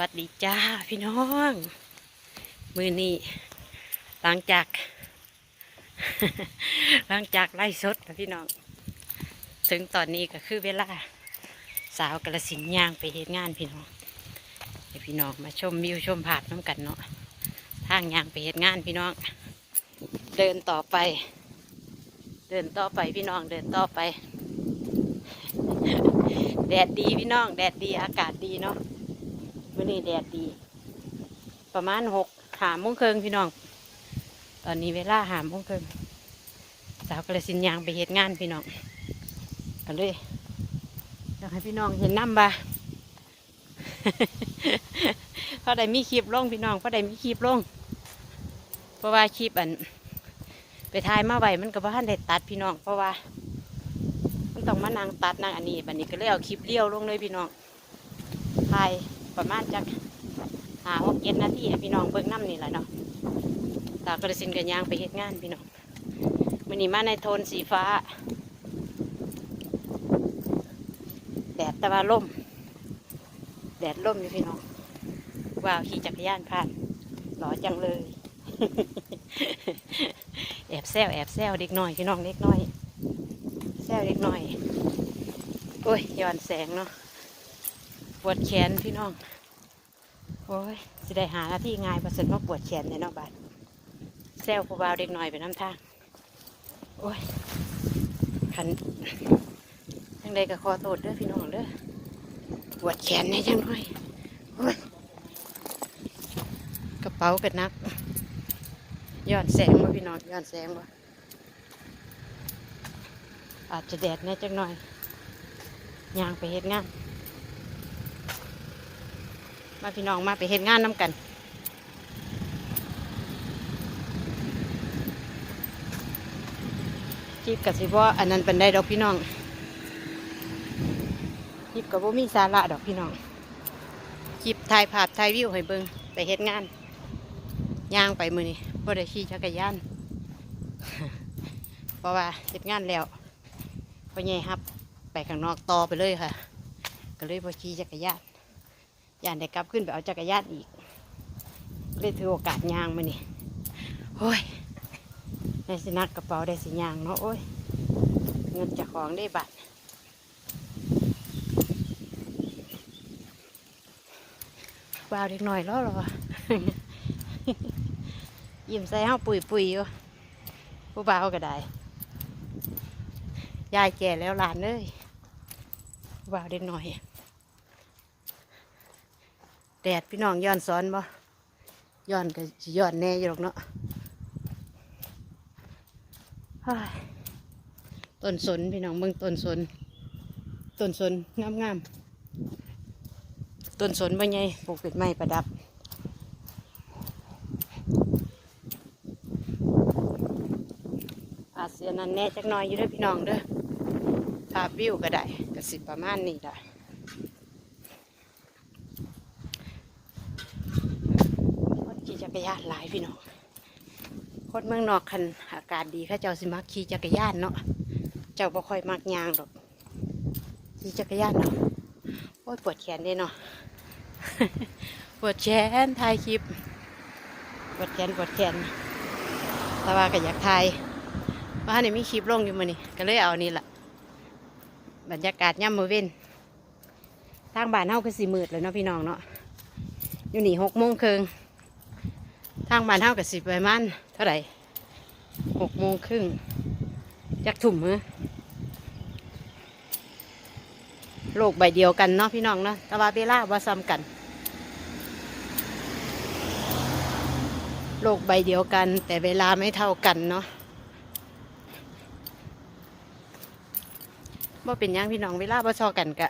วัสดีจ้าพี่น้อง มือนี้หลังจาก หลังจากไล่สดนะพี่น้อง ถึงตอนนี้ก็คือเวลา สาวกระสินย่างไปเฮ็ดงานพี่น้องให้พี่น้องมาชมวิวชมผาดน้ำกันเนาะทางย่างไปเฮ็ดงานพี่น้อง เดินต่อไป เดินต่อไปพี่น้องเดินต่อไป แดดดีพี่น้อง แดดดีอากาศดีเนาะ วันนี้แดดดี ประมาณหกหาโมงครึ่งพี่น้อง ตอนนี้เวลาหาโมงครึ่งสาวกระสินยางไปเฮ็ดงานพี่น้องกันเลยอยากให้พี่น้องเห็นน้ำบ่าเพราะใดมีคลิปลงพี่น้องเพราะใดมีคลิปลง เพราะว่าคลิปอัน ไปถ่ายมาไว้มันก็บ่ทันได้ตัดพี่น้อง เพราะว่า มันต้องมานั่งตัดนั่งอันนี้บัดนี้ก็เลยเอาคลิปเลี้ยวลงเลยพี่น้องถ่าย ประมาณจักหาหกเจ็ดนาทีให้พี่น้องเบิ่งน้ำนี่แหละเนาะตากระสินกันยางไปเฮ็ดงานพี่น้องมันนี้มาในโทนสีฟ้า แดดตะวันล่ม แดดล่มอยู่พี่น้อง ว้าวขี่จักรยานผ่านหล่อจังเลย แอบแซวแอบแซวเด็กน้อยพี่น้องเด็กน้อย แซวเล็กน่อย โอ้ยย้อนแสงเนาะ ปวดแขนพี่น้อง โอ้ยสิได้หาหน้าที่ง่ายประเสริฐว่าปวดแขนในนอกบ้านแซวผู้บ่าวเด็กหน่อยไปน้ำทาง โอ้ยขันยังไดก็ขอโทษเด้อพี่น้องเด้อปวดแขนในจังหน่อยโอ้ยกระเป๋ากันนักย้อนแสงว่าพี่น้องย้อนแสงว่าอาจจะแดดแน่จังหน่อยยางไปเฮ็ดงาน มาพี่น้องมาไปเฮ็ดงานน้ำกัน คลิปกับสิบ่อันนั้นเป็นได้ดอกพี่น้องคลิปกับว่มีสาระดอกพี่น้องคลิปถ่ายภาพถ่ายวิวให้เบิงไปเฮ็ดงานย่างไปมือนี่บ่ได้ขี่จักรยานเพราะว่าเฮ็ดงานแล้วพ่อใหญ่ครับ ไปข้างนอกต่อไปเลยค่ะ ก็เลยพอขี่จักรยาน ยานได้กลับขึ้นไปเอาจักรยานอีก เลยถือโอกาสยางมานี่โอ้ยได้สินักกระเป๋าได้สิยางเนาะโอ้ย เงินจากของได้บัตรว้าวเด็กหน่อยแล้วหรอยิ้มใส่ห้าปุ๋ยปุ๋ยอยู่ผู้บ่าวก็ได้ยายแก่แล้วหลานเอ้ยว่าวเด็กหน่อย แดดพี่น้องย้อนซ้อนบ่ย้อนก็ย้อนแน่อยู่หรอกเนาะต้นสนพี่น้องเบิ่งต้นสนต้นสนงามงามๆต้นสนใบใหญ่ปลูกเป็นไม้ประดับอาเสียนันแน่จักหน่อยอยู่ด้อพี่น้องเด้อภาพวิวก็ได้ก็สิประมาณนี้ได้คน ขี่จักรยานหลายพี่น้องคนเมืองนอกคันอากาศดีข้าเจ้าสิมักขี่จักรยานเนาะเจ้าบ่ค่อยมักยางดอกขี่จักรยานเนาะโอ้ยปวดแขนเด้เนาะปวดแขนถ่ายคลิปปวดแขนปวดแขนแต่ว่าก็อยากถ่ายว่าเนี่ยมีคลิปลงอยู่มานี่ก็เลยเอานี่แหละบรรยากาศย่ำมือเว้นทางบ้านเฮาคือสีมืดเลยเนาะพี่น้องเนาะอยู่นี่หกโมงครึ่งางบ้านเฮากับสิประมาณเท่าไหร่หกโมงครึ่งจักถุ่มมือโลกใบเดียวกันเนาะพี่น้องเนาะแต่ว่าเวลาว่าซ้ำกัน โลกใบเดียวกัน แต่เวลาไม่เท่ากันเนาะว่าเป็นยังพี่น้องเวลาบ่ชอกันกะ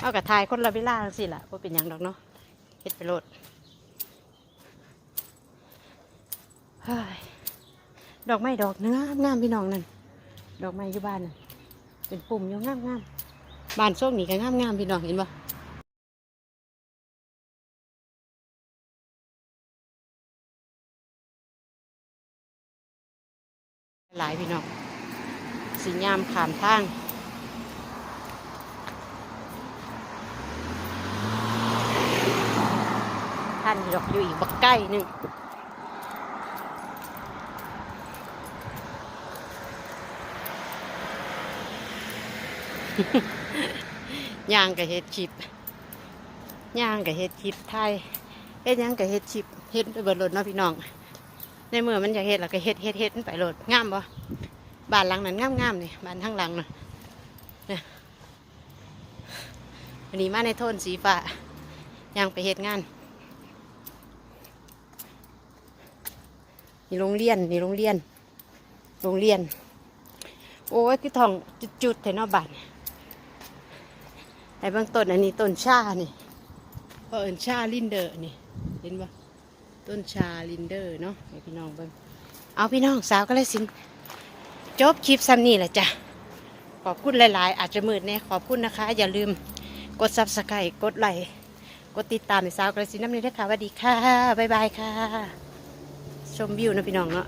เอากับทายคนละเวลาสิล่ะว่าเป็นยังดอกเนาะเฮ็ดไปโลดเฮ้ย ดอกไม้ดอกเนื้องามพี่น้องนั่น ดอกไม้อยู่บ้านน่ะเป็นปุ่มอยู่งามงามบ้านโชคนี่ก็งามงามพี่น้องเห็นปะหลายพี่น้องสียามขามทางทันหรอกอยู่อีกบักใกล้หนึ่ง ย่างกับเฮ็ดชิปย่างกับเฮ็ดชิปไทยเฮ็ดหยังกับเฮ็ดชิปเฮ็ดไปเบิดรถเนาะพี่น้อง ในเมื่อมันอยากเฮ็ดแล้วก็เฮ็ดเฮ็ดเฮ็ดไปรถงามบ่บ้านหลังนั้นงามงามๆนี่บ้านทั้งหลังนะเนี่ยวันนี้มาในโทนสีฟ้าย่างไปเฮ็ดงานนี่โรงเรียนนี่โรงเรียน โรงเรียน โอ้ยคือทองจุดๆแถวนอกบ้านไอ้บางต้นอันนี้ต้นชานี่เพราะเอินชาลินเดอร์นี่ เห็นปะต้นชาลินเดอร์เนาะให้พี่น้องเบิ่งเอาพี่น้องสาวก็เลยสินจบคลิปซ้ำนี่แหละจ้ะ ขอบคุณหลาย ๆ อาจจะมืดแน่ขอบคุณนะคะ อย่าลืมกดซับสไครต์กดไลค์กดติดตามในสาวกระสินน้ำนี้ด้วยค่ะสวัสดีค่ะ บ๊ายบายค่ะ ชมวิวนะพี่น้องเนาะ